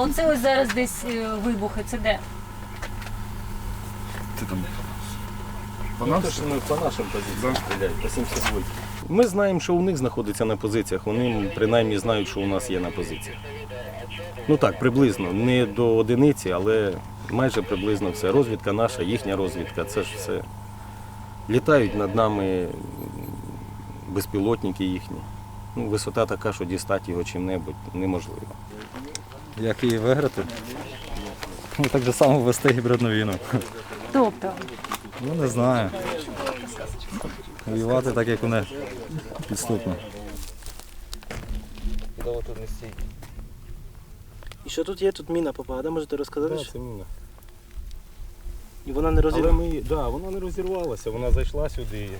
оце ось зараз десь е, вибухи, це де? Ти там. По Ну, нас? то, що ми по нашим позиціям стріляють, по 72. Ми знаємо, що у них знаходиться на позиціях. Вони принаймні знають, що у нас є на позиціях. Ну так, приблизно. Не до одиниці, але майже приблизно все. Розвідка наша, їхня розвідка, це ж все. Літають над нами безпілотники їхні. Ну, висота така, що дістати його чим-небудь неможливо. Як її виграти? Ну, так же само вести гібридну війну. Тобто, Ну не знаю. Воювати так, як вони підступно. І що тут є? Тут міна попала, да? можете розказати? Так, це міна. І вона не Але ми, да, вона не розірвалася, вона зайшла сюди.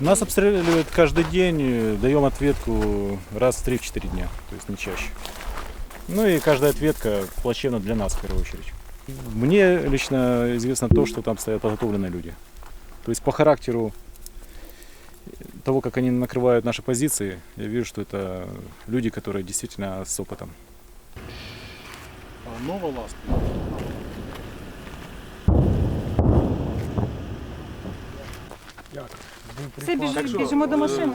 Нас обстреливают каждый день, э, даем ответку раз в 3-4 дня, то есть не чаще. Ну и каждая ответка плачевна для нас в первую очередь. Мне лично известно то, что там стоят подготовленные люди. То есть по характеру того, как они накрывают наши позиции, я вижу, что это люди, которые действительно с опытом. Нова ласка. все біж- біжимо до машини.